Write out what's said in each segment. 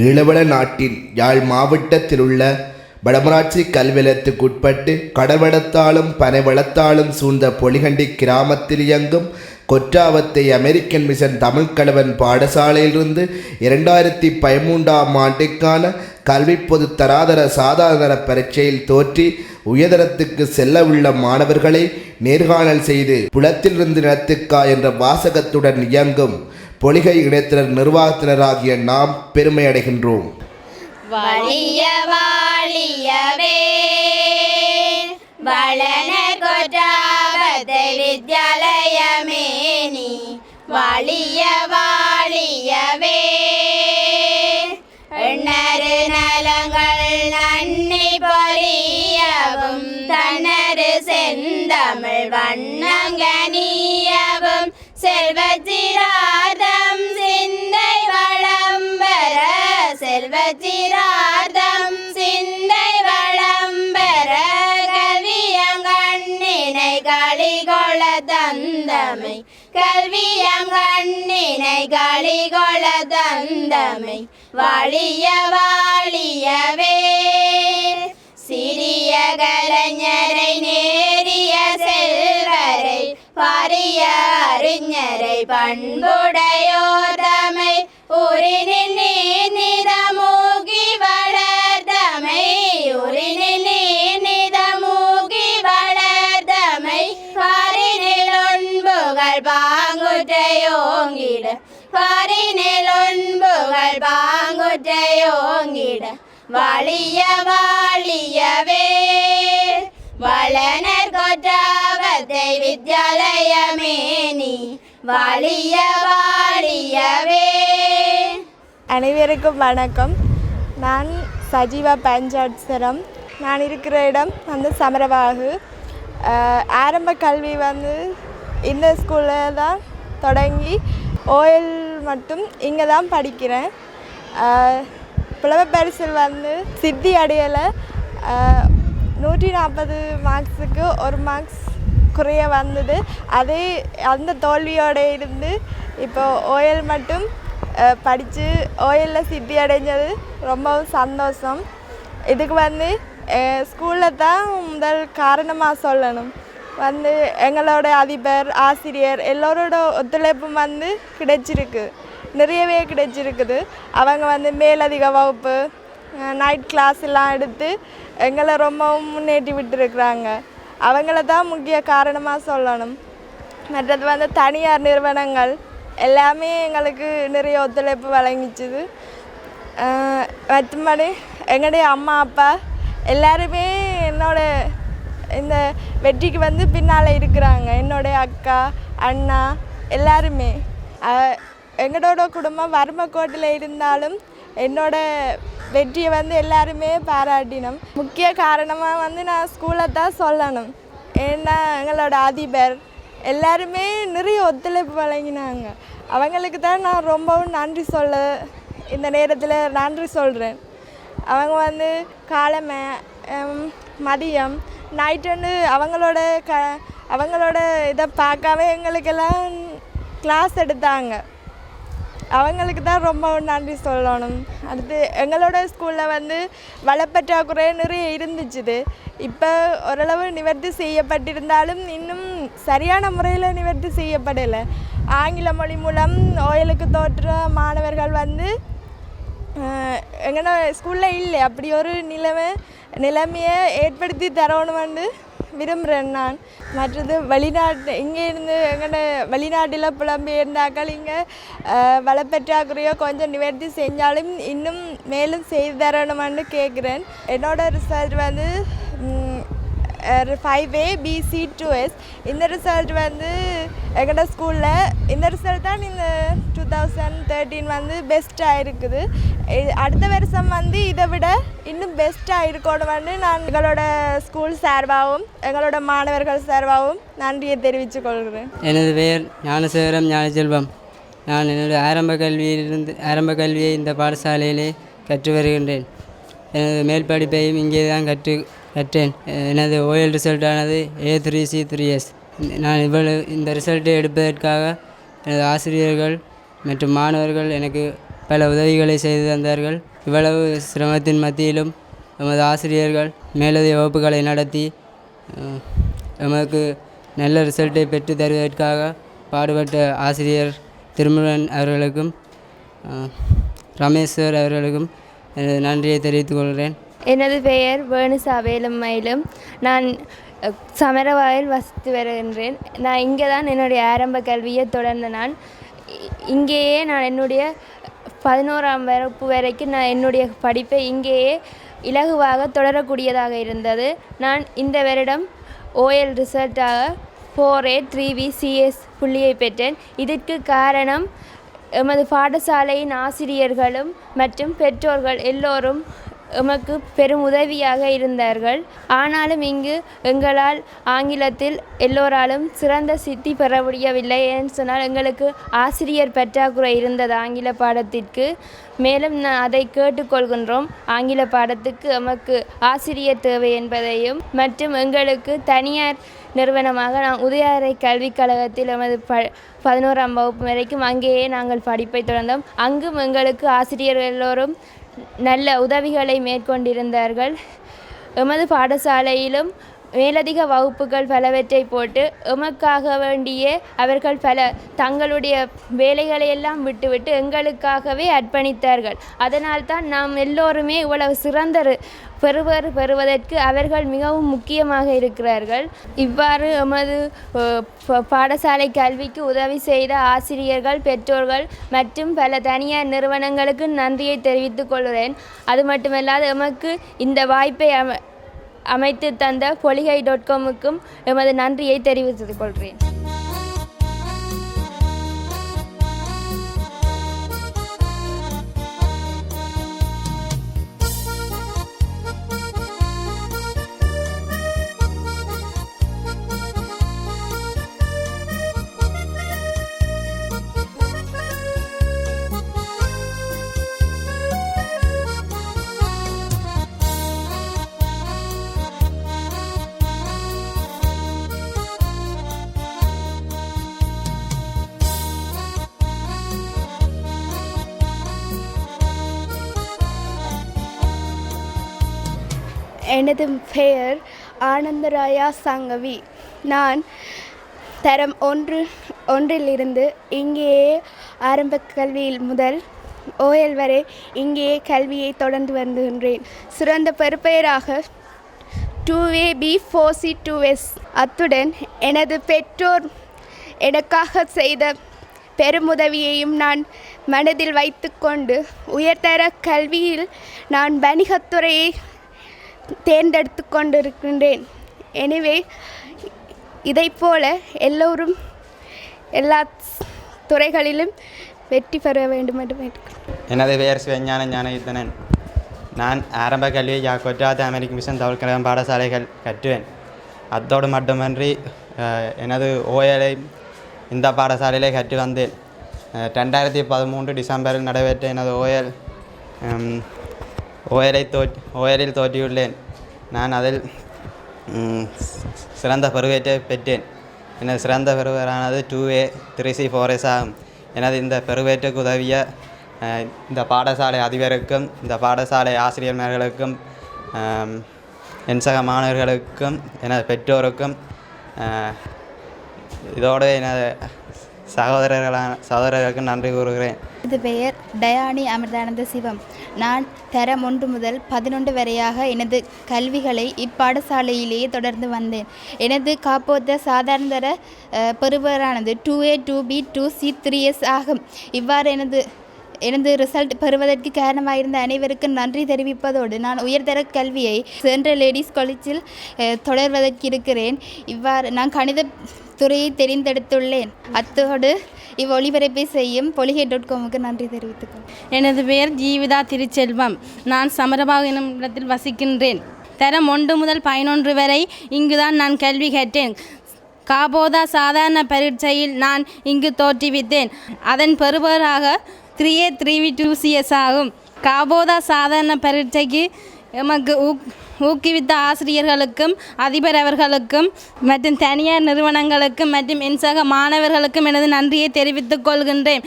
ஈழவள நாட்டின் யாழ் மாவட்டத்தில் உள்ள வடமராட்சி கல்விலத்துக்குட்பட்டு கடல்வளத்தாலும் பனைவளத்தாலும் சூழ்ந்த பொலிகண்டி கிராமத்தில் இயங்கும் கொற்றாவத்தை அமெரிக்கன் மிஷன் தமிழ்கலவன் பாடசாலையிலிருந்து இரண்டாயிரத்தி பதிமூன்றாம் ஆண்டுக்கான கல்வி பொது தராதர சாதாரண பரீட்சையில் தோற்றி உயர்தரத்துக்கு செல்லவுள்ள மாணவர்களை நேர்காணல் செய்து புலத்திலிருந்து நிலத்துக்கா என்ற வாசகத்துடன் இயங்கும் பொலிகை இணைத்தினர் நிர்வாகத்தினராகிய நாம் பெருமை அடைகின்றோம். வலிய வாழியவே வளன கொட்டாபத்தை வித்யாலயமேனி வலிய வாழியவே எண்ணறு நலங்கள் நன்னி பொலியவும் தனறு செந்தமிழ் வண்ணங்கனியவும் செல்வச்சிராதம் சிந்தை வளம்பர செல்வச்சிராதம் சிந்தை வளம்பர கல்வியங்கண்ணினை களிகொள தந்தமை கல்வியங்கண்ணினை களிகொள தந்தமை வாழிய வாழியவே. சிறிய கலைஞரை நேரிய செல்வரை பாரிய അറിഞ്ഞരെ പൺപുടയോതമേ ഉരിനെ നിറമൂകി വളർത്തമേ ഉരിനെ നിറമൂകി വളർത്തമേ പാറിനിലൊൻപുകൾ പാങ്ങുറ്റയോങ്ങിട പാറിനിലൊൻപുകൾ പാങ്ങുറ്റയോങ്ങിട വളിയ വാളിയവേ വളന வித்யாலயமேனி வாழியவே அனைவருக்கும் வணக்கம். நான் சஜீவா பஞ்சாட்சரம் நான் இருக்கிற இடம் வந்து சமரவாகு. ஆரம்ப கல்வி வந்து இந்த ஸ்கூலில் தான் தொடங்கி ஓஎல் மட்டும் இங்கே தான் படிக்கிறேன். புலவ பரிசில் வந்து சித்தி அடையலை. நூற்றி நாற்பது மார்க்ஸுக்கு ஒரு மார்க்ஸ் குறைய வந்தது. அதே அந்த தோல்வியோட இருந்து இப்போ ஓஎல் மட்டும் படித்து ஓயலில் சித்தி அடைஞ்சது ரொம்பவும் சந்தோஷம். இதுக்கு வந்து ஸ்கூலில் தான் முதல் காரணமாக சொல்லணும். வந்து எங்களோட அதிபர் ஆசிரியர் எல்லோரோட ஒத்துழைப்பும் வந்து கிடைச்சிருக்கு. நிறையவே கிடைச்சிருக்குது. அவங்க வந்து மேலதிக வகுப்பு நைட் கிளாஸ் எல்லாம் எடுத்து எங்களை ரொம்பவும் முன்னேற்றி விட்டுருக்குறாங்க. அவங்கள தான் முக்கிய காரணமாக சொல்லணும். மற்றது வந்து தனியார் நிறுவனங்கள் எல்லாமே எங்களுக்கு நிறைய ஒத்துழைப்பு வழங்கிச்சுது. மற்றபடி எங்களுடைய அம்மா அப்பா எல்லாருமே என்னோட இந்த வெற்றிக்கு வந்து பின்னால் இருக்கிறாங்க. என்னுடைய அக்கா அண்ணா எல்லாருமே. எங்களோட குடும்பம் வறுமைக்கோட்டில் இருந்தாலும் என்னோட வெற்றியை வந்து எல்லாருமே பாராட்டினோம். முக்கிய காரணமாக வந்து நான் ஸ்கூலை தான் சொல்லணும். ஏன்னா எங்களோட அதிபர் எல்லாருமே நிறைய ஒத்துழைப்பு வழங்கினாங்க. அவங்களுக்கு தான் நான் ரொம்பவும் நன்றி சொல்ல இந்த நேரத்தில் நன்றி சொல்கிறேன் அவங்க வந்து காலமை மதியம் நைட் வந்து அவங்களோட க அவங்களோட இதை பார்க்காம எங்களுக்கெல்லாம் கிளாஸ் எடுத்தாங்க. அவங்களுக்கு தான் ரொம்ப நன்றி சொல்லணும். அடுத்து எங்களோட ஸ்கூலில் வந்து வளப்பற்றாக்குறை நிறைய இருந்துச்சுது. இப்போ ஓரளவு நிவர்த்தி செய்யப்பட்டிருந்தாலும் இன்னும் சரியான முறையில் நிவர்த்தி செய்யப்படலை. ஆங்கில மொழி மூலம் ஓயலுக்கு தோற்ற மாணவர்கள் வந்து எங்கன்னா ஸ்கூலில் இல்லை. அப்படி ஒரு நிலைமை நிலைமையை ஏற்படுத்தி தரணும் வந்து விரும்புகிறேன் நான் மற்றது வெளிநாட்டு இங்கே இருந்து எங்கள்ட வெளிநாட்டில் புலம்பெயர்ந்தாக்கள் இங்கே வளப்பற்றாக்குறையோ கொஞ்சம் நிவர்த்தி செஞ்சாலும் இன்னும் மேலும் செய்து தரணுமான்னு கேட்குறேன் என்னோட ரிசல்ட் வந்து five A B C two இந்த ரிசல்ட் வந்து எங்களோட ஸ்கூலில் இந்த ரிசல்ட் தான் இந்த டூ தௌசண்ட் தேர்ட்டீன் வந்து பெஸ்ட்டாக இருக்குது அடுத்த வருஷம் வந்து இதை விட இன்னும் பெஸ்ட்டாக இருக்கணும்னு நான் எங்களோட ஸ்கூல் சார்பாகவும் எங்களோட மாணவர்கள் சார்பாகவும் நன்றியை தெரிவித்துக் கொள்கிறேன். எனது பெயர் ஞானசேகரம் ஞானசெல்வம். நான் என்னுடைய ஆரம்ப கல்வியிலிருந்து ஆரம்ப கல்வியை இந்த பாடசாலையிலே கற்று வருகின்றேன். எனது மேல் படிப்பையும் இங்கே தான் கற்று பெற்றேன் எனது OL ரிசல்ட்டானது A three C three S நான் இவ்வளவு இந்த ரிசல்ட்டை எடுப்பதற்காக எனது ஆசிரியர்கள் மற்றும் மாணவர்கள் எனக்கு பல உதவிகளை செய்து தந்தார்கள். இவ்வளவு சிரமத்தின் மத்தியிலும் எமது ஆசிரியர்கள் மேலதிக வகுப்புகளை நடத்தி எமக்கு நல்ல ரிசல்ட்டை பெற்று தருவதற்காக பாடுபட்ட ஆசிரியர் திருமுருகன் அவர்களுக்கும் ரமேஸ்வர் அவர்களுக்கும் எனது நன்றியை தெரிவித்துக் கொள்கிறேன். எனது பெயர் வேணுசா வேலுமயிலும் நான் சமரவாயில் வசித்து வருகின்றேன். நான் இங்கே தான் என்னுடைய ஆரம்ப கல்வியை தொடர்ந்த நான் இ- இங்கேயே நான் என்னுடைய பதினோராம் வகுப்பு வரைக்கும் நான் என்னுடைய படிப்பை இங்கேயே இலகுவாக தொடரக்கூடியதாக இருந்தது. நான் இந்த வருடம் OL ரிசல்ட்டாக four eight three B C S புள்ளியை பெற்றேன். இதற்கு காரணம் எமது பாடசாலையின் ஆசிரியர்களும் மற்றும் பெற்றோர்கள் எல்லோரும் எமக்கு பெரும் உதவியாக இருந்தார்கள். ஆனாலும் இங்கு எங்களால் ஆங்கிலத்தில் எல்லோராலும் சிறந்த சித்தி பெற முடியவில்லை ஏன்னு சொன்னால் எங்களுக்கு ஆசிரியர் பற்றாக்குறை இருந்தது ஆங்கில பாடத்திற்கு. மேலும் நான் அதை கேட்டுக்கொள்கின்றோம் ஆங்கில பாடத்துக்கு எமக்கு ஆசிரியர் தேவை என்பதையும் மற்றும் எங்களுக்கு தனியார் நிறுவனமாக நான் உதயாரை கல்விக் கழகத்தில் எமது ப பதினோராம் வகுப்பு வரைக்கும் அங்கேயே நாங்கள் படிப்பை தொடர்ந்தோம். அங்கும் எங்களுக்கு ஆசிரியர் எல்லோரும் நல்ல உதவிகளை மேற்கொண்டிருந்தார்கள். எமது பாடசாலையிலும் மேலதிக வகுப்புகள் பலவற்றை போட்டு எமக்காக வேண்டியே அவர்கள் பல தங்களுடைய வேலைகளை எல்லாம் விட்டுவிட்டு எங்களுக்காகவே அர்ப்பணித்தார்கள். அதனால்தான் நாம் எல்லோருமே இவ்வளவு சிறந்த பெறுவர் பெறுவதற்கு அவர்கள் மிகவும் முக்கியமாக இருக்கிறார்கள். இவ்வாறு எமது பாடசாலை கல்விக்கு உதவி செய்த ஆசிரியர்கள் பெற்றோர்கள் மற்றும் பல தனியார் நிறுவனங்களுக்கு நன்றியை தெரிவித்துக் கொள்கிறேன். அது மட்டுமல்லாது எமக்கு இந்த வாய்ப்பை அம அமைத்து தந்த பொலிகை டாட் காமுக்கும் எமது நன்றியை தெரிவித்துக் கொள்கிறேன். எனது பெயர் ஆனந்தராயா சங்கவி. நான் தரம் ஒன்று ஒன்றிலிருந்து இங்கேயே ஆரம்ப கல்வியில் முதல் ஓஎல் வரை இங்கேயே கல்வியை தொடர்ந்து வருகின்றேன். சிறந்த பெறுப்பெயராக two A B four C two S. அத்துடன் எனது பெற்றோர் எனக்காக செய்த பெருமுதவியையும் நான் மனதில் வைத்துக்கொண்டு உயர்தர கல்வியில் நான் வணிகத்துறையை தேர்ந்தெடுத்து கொண்டிருக்கின்றேன் எனவே இதைப்போல எல்லோரும் எல்லா துறைகளிலும் வெற்றி பெற வேண்டும் என்று கேட்டுக்கொள்கிறேன். எனது பெயர் சிவஞான ஞானயுத்தனன் நான் ஆரம்ப கல்வியை யாக்கொற்றாத அமெரிக்க மிஷன் தமிழ்கிழம் பாடசாலைகள் கற்றுவேன். அத்தோடு மட்டுமன்றி எனது ஓயலை இந்த பாடசாலையிலே கற்று வந்தேன். ரெண்டாயிரத்தி பதிமூன்று டிசம்பரில் நடைபெற்ற எனது ஓயல் ஓயரை ஓயலை தோ ஓயலில் தோற்றியுள்ளேன் நான் அதில் சிறந்த பருவேற்றை பெற்றேன். எனது சிறந்த பருவரானது two A three C four S ஆகும். எனது இந்த பெருவேற்றுக்கு உதவிய இந்த பாடசாலை அதிபருக்கும் இந்த பாடசாலை ஆசிரியர்களுக்கும் என் சக மாணவர்களுக்கும் எனது பெற்றோருக்கும் இதோடு எனது சகோதரர்களான சகோதரர்களுக்கு நன்றி கூறுகிறேன். எனது பெயர் டயானி அமிர்தானந்த சிவம். நான் தரம் ஒன்று முதல் பதினொன்று வரையாக எனது கல்விகளை இப்பாடசாலையிலேயே தொடர்ந்து வந்தேன். எனது காப்போத்த சாதாரணதர பெறுவரானது two A two B two C three S ஆகும். இவ்வாறு எனது எனது ரிசல்ட் பெறுவதற்கு காரணமாயிருந்த அனைவருக்கும் நன்றி தெரிவிப்பதோடு நான் உயர்தர கல்வியை சென்ட்ரல் லேடிஸ் காலேஜில் தொடர்வதற்கு இருக்கிறேன். இவ்வாறு நான் கணித துறையை தெரிந்தெடுத்துள்ளேன். அத்தோடு இவ் ஒளிபரப்பை செய்யும் பொலிகை டாட் காமுக்கு நன்றி தெரிவித்துக்கொள்கிறேன் எனது பெயர் ஜீவிதா திருச்செல்வம். நான் சமரபாகு எனும் இடத்தில் வசிக்கின்றேன். தரம் ஒன்று முதல் பதினொன்று வரை இங்குதான் நான் கல்வி கேட்டேன் காபோதா சாதாரண பரீட்சையில் நான் இங்கு தோற்றுவித்தேன். அதன் பெறுபராக three A three B two C S ஆகும். காபோதா சாதாரண பரீட்சைக்கு எமக்கு ஊக் ஊக்குவித்த ஆசிரியர்களுக்கும் அதிபர் அவர்களுக்கும் மற்றும் தனியார் நிறுவனங்களுக்கும் மற்றும் என் சக மாணவர்களுக்கும் எனது நன்றியை தெரிவித்துக் கொள்கின்றேன்.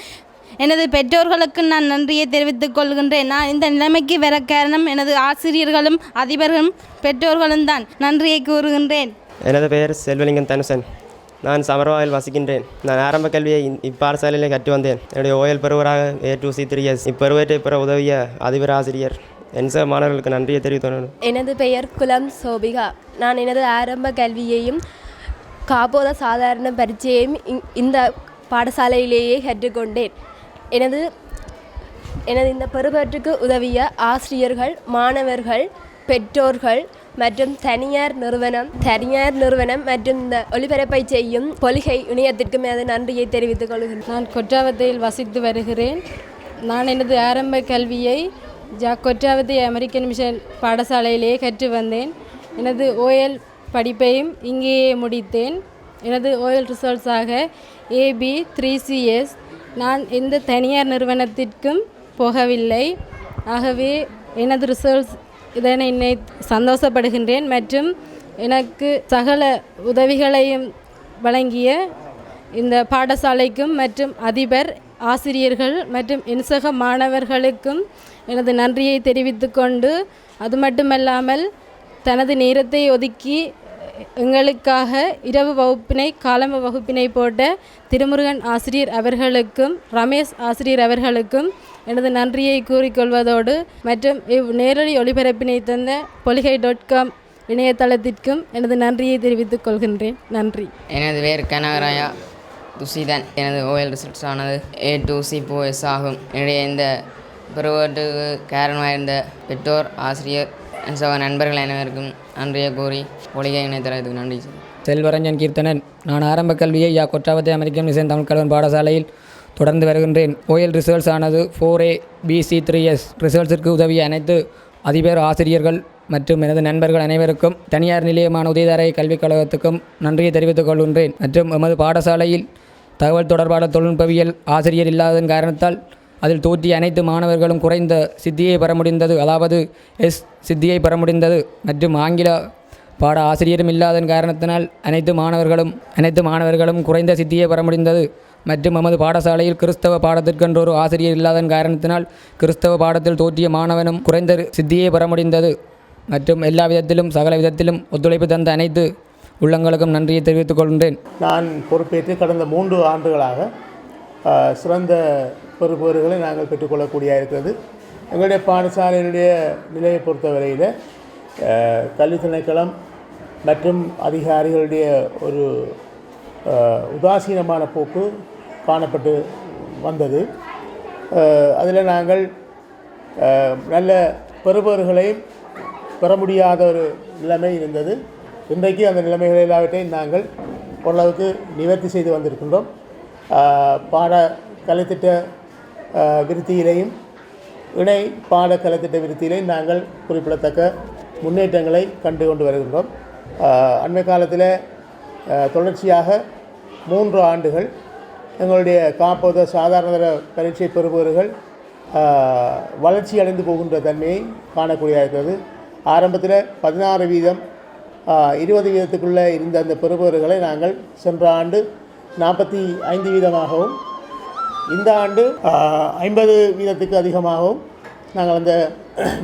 எனது பெற்றோர்களுக்கு நான் நன்றியை தெரிவித்துக் கொள்கின்றேன். நான் இந்த நிலைமைக்கு வர காரணம் எனது ஆசிரியர்களும் அதிபர்களும் பெற்றோர்களும் தான். நன்றியை கூறுகின்றேன். எனது பெயர் செல்வலிங்கம் தனுசன். நான் சமர்வாவில் வசிக்கின்றேன். நான் ஆரம்ப கல்வியை இந்- இப்பாடசாலையிலே கற்று வந்தேன். என்னுடைய O L பெறுவராக A two C three S இப்பருவத்தை பெற உதவிய அதிபர் ஆசிரியர். என் சக மாணவர்களுக்கு நன்றியை தெரிவித்துள்ளேன் எனது பெயர் குலம் சோபிகா. நான் எனது ஆரம்ப கல்வியையும் காப்போத சாதாரண பரீட்சையையும் இங்- இந்த பாடசாலையிலேயே கற்றுக்கொண்டேன். எனது எனது இந்த பெறுபற்றுக்கு உதவிய ஆசிரியர்கள் மாணவர்கள் பெற்றோர்கள் மற்றும் தனியார் நிறுவனம் தனியார் நிறுவனம் மற்றும் இந்த ஒளிபரப்பை செய்யும் பொலிகை இணையத்திற்கும் எனது நன்றியை தெரிவித்துக் கொள்கிறேன். நான் கொற்றாவத்தையில் வசித்து வருகிறேன். நான் எனது ஆரம்ப கல்வியை ஜா அமெரிக்கன் மிஷன் பாடசாலையிலே கற்று வந்தேன். எனது ஓஎல் படிப்பையும் இங்கேயே முடித்தேன். எனது OL ரிசல்ட்ஸாக A B three C S நான் எந்த தனியார் நிறுவனத்திற்கும் போகவில்லை. ஆகவே எனது ரிசல்ட்ஸ் இதனை என்னை சந்தோஷப்படுகின்றேன் மற்றும் எனக்கு சகல உதவிகளையும் வழங்கிய இந்த பாடசாலைக்கும் மற்றும் அதிபர் ஆசிரியர்கள் மற்றும் இன்சக மாணவர்களுக்கும் எனது நன்றியை தெரிவித்து கொண்டு அது மட்டுமல்லாமல் தனது நேரத்தை ஒதுக்கி எங்களுக்காக இரவு வகுப்பினை காலம்ப வகுப்பினை போட்ட திருமுருகன் ஆசிரியர் அவர்களுக்கும் ரமேஷ் ஆசிரியர் அவர்களுக்கும் எனது நன்றியை கூறிக்கொள்வதோடு மற்றும் இவ் நேரடி ஒளிபரப்பினை தந்த பொலிகை டாட் காம் இணையதளத்திற்கும் எனது நன்றியை தெரிவித்துக் கொள்கின்றேன். நன்றி. எனது பேர் கனகராயா. துஷிதன் எனது ஓஎல் ரிசல்ட்ஸ் ஆனது ஏ டூ சி எஸ் ஆகும். என்னுடைய இந்த பெறுவட்டுக்கு காரணமாக இருந்த பெற்றோர் ஆசிரியர் சக நண்பர்கள் அனைவருக்கும் நன்றியை கூறி ஒளிகை இணையதளத்துக்கு நன்றி செல்வரஞ்சன் கீர்த்தனன் நான் ஆரம்ப கல்வியை யா கொற்றாவத்தை அமெரிக்கன் இசை தமிழ் கல்வன் பாடசாலையில் தொடர்ந்து வருகின்றேன். ஓஎல் ரிசல்ட்ஸ் ஆனது four A B C three S ரிசல்ட்ஸிற்கு உதவிய அனைத்து அதிபர் ஆசிரியர்கள் மற்றும் எனது நண்பர்கள் அனைவருக்கும் தனியார் நிலையமான உதயதாரை கல்விக் கழகத்துக்கும் நன்றியை தெரிவித்துக் கொள்கின்றேன். மற்றும் எமது பாடசாலையில் தகவல் தொடர்பாளர் தொழில்நுட்பவியல் ஆசிரியர் இல்லாததன் காரணத்தால் அதில் தோற்றிய அனைத்து மாணவர்களும் குறைந்த சித்தியை பெற முடிந்தது. அதாவது எஸ் சித்தியை பெற முடிந்தது. மற்றும் ஆங்கில பாட ஆசிரியரும் இல்லாதன் காரணத்தினால் அனைத்து மாணவர்களும் அனைத்து மாணவர்களும் குறைந்த சித்தியை பெற முடிந்தது. மற்றும் நமது பாடசாலையில் கிறிஸ்தவ பாடத்திற்கென்று ஒரு ஆசிரியர் இல்லாதன் காரணத்தினால் கிறிஸ்தவ பாடத்தில் தோற்றிய மாணவனும் குறைந்த சித்தியை பெற முடிந்தது. மற்றும் எல்லா விதத்திலும் சகல விதத்திலும் ஒத்துழைப்பு தந்த அனைத்து உள்ளங்களுக்கும் நன்றியை தெரிவித்துக் கொள்கின்றேன். நான் பொறுப்பேற்று கடந்த மூன்று ஆண்டுகளாக சிறந்த பொறுப்புகளை நாங்கள் பெற்றுக்கொள்ளக்கூடிய இருக்கிறது. எங்களுடைய பாடசாலையினுடைய நிலையை பொறுத்தவரையில் கல்வி திணைக்களம் மற்றும் அதிகாரிகளுடைய ஒரு உதாசீனமான போக்கு காணப்பட்டு வந்தது. அதில் நாங்கள் நல்ல பெறுபவர்களையும் பெற முடியாத ஒரு நிலைமை இருந்தது. இன்றைக்கு அந்த நிலைமைகள் எல்லாவற்றையும் நாங்கள் ஓரளவுக்கு நிவர்த்தி செய்து வந்திருக்கின்றோம். பாட கலைத்திட்ட விருத்தியிலையும் இணை பாட கலைத்திட்ட விருத்தியிலையும் நாங்கள் குறிப்பிடத்தக்க முன்னேற்றங்களை கண்டு கொண்டு வருகின்றோம். அண்மை காலத்தில் தொடர்ச்சியாக மூன்று ஆண்டுகள் எங்களுடைய காப்போத சாதாரண பரீட்சை பெறுபவர்கள் வளர்ச்சி அடைந்து போகின்ற தன்மையை காணக்கூடியதாக இருக்கிறது ஆரம்பத்தில் பதினாறு வீதம் இருபது வீதத்துக்குள்ளே இருந்த அந்த பெறுபவர்களை நாங்கள் சென்ற ஆண்டு நாற்பத்தி ஐந்து வீதமாகவும் இந்த ஆண்டு ஐம்பது வீதத்துக்கு அதிகமாகவும் நாங்கள் அந்த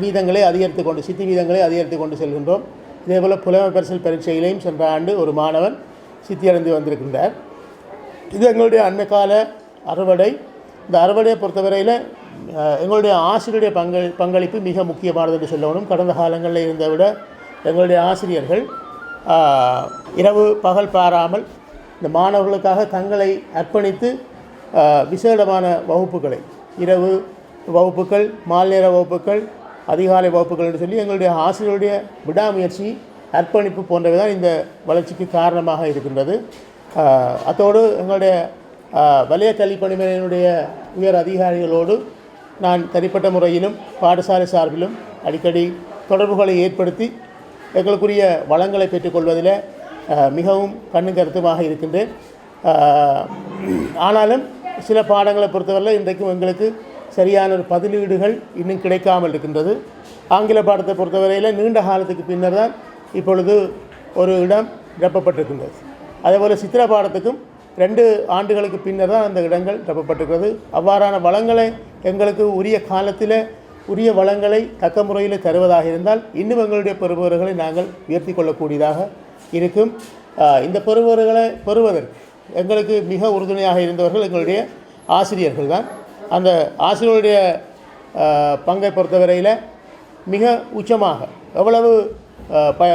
வீதங்களை அதிகரித்து கொண்டு சித்தி வீதங்களை அதிகரித்து கொண்டு செல்கின்றோம். இதேபோல் புலமை பரிசல் பரீட்சையிலையும் சென்ற ஆண்டு ஒரு மாணவன் சித்தியடைந்து வந்திருக்கின்றார். இது எங்களுடைய அண்மைக்கால அறுவடை. இந்த அறுவடையை பொறுத்தவரையில் எங்களுடைய ஆசிரியருடைய பங்கள் பங்களிப்பு மிக முக்கியமானது என்று சொல்லணும். கடந்த காலங்களில் இருந்த விட எங்களுடைய ஆசிரியர்கள் இரவு பகல் பாராமல் இந்த மாணவர்களுக்காக தங்களை அர்ப்பணித்து விசேடமான வகுப்புகளை இரவு வகுப்புகள் மாலை நேர வகுப்புகள் அதிகாலை வகுப்புகள் என்று சொல்லி எங்களுடைய ஆசிரியருடைய விடாமுயற்சி அர்ப்பணிப்பு போன்றவை தான் இந்த வளர்ச்சிக்கு காரணமாக இருக்கின்றது. அத்தோடு எங்களுடைய ஆஹ், வலய கல்வி பணிமனையினுடைய உயர் அதிகாரிகளோடு நான் தனிப்பட்ட முறையிலும் பாடசாலை சார்பிலும் அடிக்கடி தொடர்புகளை ஏற்படுத்தி எங்களுக்குரிய வளங்களை பெற்றுக்கொள்வதில் மிகவும் கண்ணு கருத்துமாக இருக்கின்றேன். ஆனாலும் சில பாடங்களை பொறுத்தவரையில் இன்றைக்கும் எங்களுக்கு சரியான ஒரு பதிலீடுகள் இன்னும் கிடைக்காமல் இருக்கின்றது. ஆங்கில பாடத்தை பொறுத்தவரையில் நீண்ட காலத்துக்கு பின்னர் தான் இப்பொழுது ஒரு இடம் நிரப்பப்பட்டிருக்கின்றது. அதேபோல் சித்திர பாடத்துக்கும் ரெண்டு ஆண்டுகளுக்கு பின்னர் தான் அந்த இடங்கள் நிரப்பப்பட்டிருக்கிறது. அவ்வாறான வளங்களை எங்களுக்கு உரிய காலத்தில் உரிய வளங்களை தக்க முறையில் தருவதாக இருந்தால் இன்னும் எங்களுடைய பெறுபவர்களை நாங்கள் உயர்த்தி கொள்ளக்கூடியதாக இருக்கும். இந்த பெறுபவர்களை பெறுவதற்கு எங்களுக்கு மிக உறுதுணையாக இருந்தவர்கள் எங்களுடைய ஆசிரியர்கள் தான் அந்த ஆசிரியருடைய பங்கை பொறுத்தவரையில் மிக உச்சமாக எவ்வளவு ப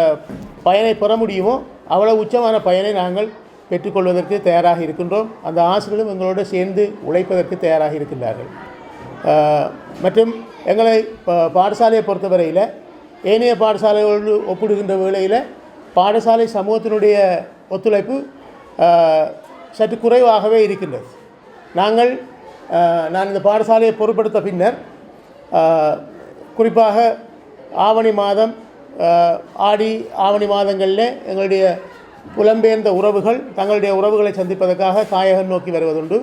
பயனை பெற முடியுமோ அவ்வளவு உச்சமான பயனை நாங்கள் பெற்றுக்கொள்வதற்கு தயாராக இருக்கின்றோம். அந்த ஆசிரியர்களும் எங்களோடு சேர்ந்து உழைப்பதற்கு தயாராக இருக்கின்றார்கள். மற்றும் எங்களை பாடசாலையை பொறுத்தவரையில் ஏனைய பாடசாலைகளோடு ஒப்பிடுகின்ற வேளையில் பாடசாலை சமூகத்தினுடைய ஒத்துழைப்பு சற்று குறைவாகவே இருக்கின்றது. நாங்கள் நான் இந்த பாடசாலையை பொருட்படுத்த பின்னர் குறிப்பாக ஆவணி மாதம் ஆடி ஆவணி மாதங்களில் எங்களுடைய புலம்பெயர்ந்த உறவுகள் தங்களுடைய உறவுகளை சந்திப்பதற்காக தாயகம் நோக்கி வருவதுண்டு.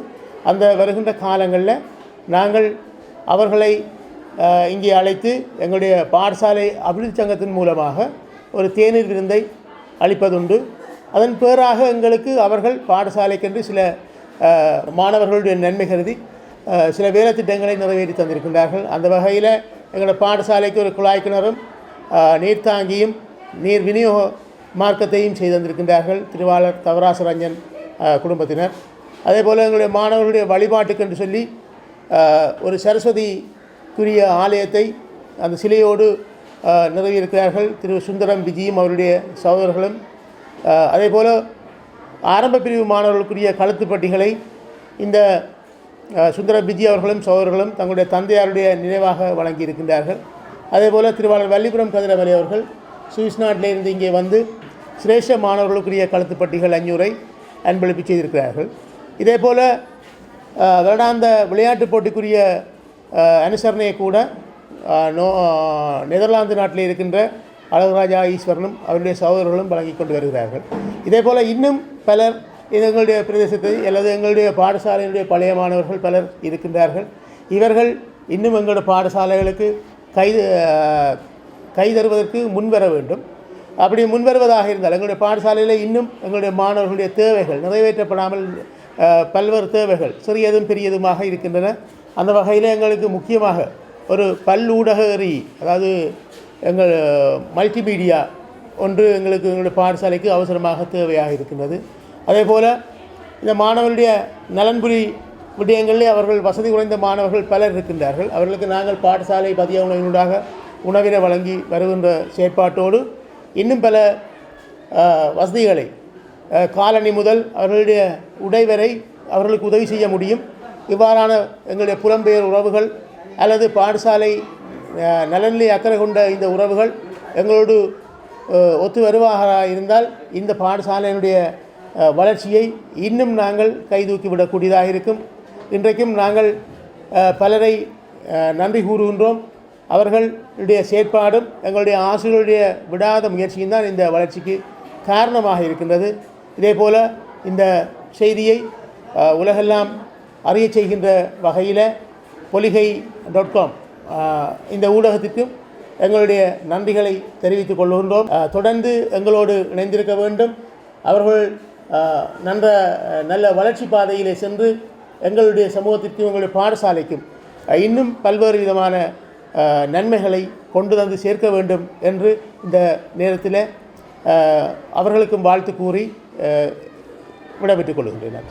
அந்த வருகின்ற காலங்களில் நாங்கள் அவர்களை இங்கே அழைத்து எங்களுடைய பாடசாலை அபிவிருத்தி சங்கத்தின் மூலமாக ஒரு தேநீர் விருந்தை அளிப்பதுண்டு. அதன் பேராக எங்களுக்கு அவர்கள் பாடசாலைக்கென்று சில மாணவர்களுடைய நன்மை கருதி சில வேலைத்திட்டங்களை நிறைவேற்றி தந்திருக்கின்றார்கள். அந்த வகையில் எங்களோட பாடசாலைக்கு ஒரு குழாய் கிணறும் நீர்த்தாங்கியும் நீர் விநியோக மார்க்கத்தையும் செய்து தந்திருக்கின்றார்கள். திருவாளர் தவராசரஞ்சன் குடும்பத்தினர். அதே போல் எங்களுடைய மாணவர்களுடைய வழிபாட்டுக்கு என்று சொல்லி ஒரு சரஸ்வதி குரிய ஆலயத்தை அந்த சிலையோடு ஆஹ், நிறுவியிருக்கிறார்கள். திரு. சுந்தரம் விஜயும் அவருடைய சகோதரர்களும். அதே போல் ஆரம்ப பிரிவு மாணவர்களுக்குரிய கழுத்துப்பட்டிகளை இந்த சுந்தர பிஜி அவர்களும் சகோதரர்களும் தங்களுடைய தந்தையாருடைய நினைவாக வழங்கியிருக்கின்றார்கள். அதே போல் திருவாளர் வள்ளிபுரம் கதிரவலி அவர்கள் சுவிஸ் நாட்டிலிருந்து இங்கே வந்து சிரேஷ்ட மாணவர்களுக்குரிய கழுத்துப்பட்டிகள் அஞ்சூரை அன்பளிப்பு செய்திருக்கிறார்கள். இதே போல் வருடாந்த விளையாட்டுப் போட்டிக்குரிய அனுசரணையை கூட நோ நெதர்லாந்து நாட்டில் இருக்கின்ற அழகுராஜா ஈஸ்வரனும் அவருடைய சகோதரர்களும் வழங்கி கொண்டு வருகிறார்கள். இதே போல் இன்னும் பலர் எங்களுடைய பிரதேசத்தை அல்லது எங்களுடைய பாடசாலையினுடைய பழைய மாணவர்கள் பலர் இருக்கின்றார்கள். இவர்கள் இன்னும் எங்களுடைய பாடசாலைகளுக்கு கை கை தருவதற்கு முன்வர வேண்டும். அப்படி முன்வருவதாக இருந்தால் எங்களுடைய பாடசாலையில் இன்னும் எங்களுடைய மாணவர்களுடைய தேவைகள் நிறைவேற்றப்படாமல் பல்வேறு தேவைகள் சிறியதும் பெரியதுமாக இருக்கின்றன. அந்த வகையில் எங்களுக்கு முக்கியமாக ஒரு பல்லூடகரி அதாவது எங்கள் மல்டிமீடியா ஒன்று எங்களுக்கு எங்களுடைய பாடசாலைக்கு அவசரமாக தேவையாக இருக்கின்றது. அதே போல் இந்த மாணவருடைய நலன்புரி விடயங்களிலே அவர்கள் வசதி குறைந்த மாணவர்கள் பலர் இருக்கின்றார்கள். அவர்களுக்கு நாங்கள் பாடசாலை பதிய உணவினூடாக உணவினை வழங்கி வருகின்ற செயற்பாட்டோடு இன்னும் பல வசதிகளை காலணி முதல் அவர்களுடைய உடை வரை அவர்களுக்கு உதவி செய்ய முடியும். இவ்வாறான எங்களுடைய புலம்பெயர் உறவுகள் அல்லது பாடசாலை ஆஹ், நலனிலே அக்கறை கொண்ட இந்த உறவுகள் எங்களோடு ஒத்து வருவாக இருந்தால் இந்த பாடசாலையினுடைய வளர்ச்சியை இன்னும் நாங்கள் கைதூக்கி விடக்கூடியதாக இருக்கும். இன்றைக்கும் நாங்கள் பலரை நன்றி கூறுகின்றோம். அவர்களுடைய செயற்பாடும் எங்களுடைய ஆசிரியர்களுடைய விடாத முயற்சியும் தான் இந்த வளர்ச்சிக்கு காரணமாக இருக்கின்றது. இதே போல் இந்த செய்தியை உலகெல்லாம் அறிய செய்கின்ற வகையில் பொலிகை டாட் காம் இந்த ஊடகத்திற்கும் எங்களுடைய நன்றிகளை தெரிவித்துக் கொள்கின்றோம். தொடர்ந்து எங்களோடு இணைந்திருக்க வேண்டும். அவர்கள் நன்ற நல்ல வளர்ச்சி பாதையிலே சென்று எங்களுடைய சமூகத்திற்கும் எங்களுடைய பாடசாலைக்கும் இன்னும் பல்வேறு விதமான நன்மைகளை கொண்டு வந்து சேர்க்க வேண்டும் என்று இந்த நேரத்தில் அவர்களுக்கும் வாழ்த்து கூறி விடைபெற்றுக் கொள்கின்றனர்.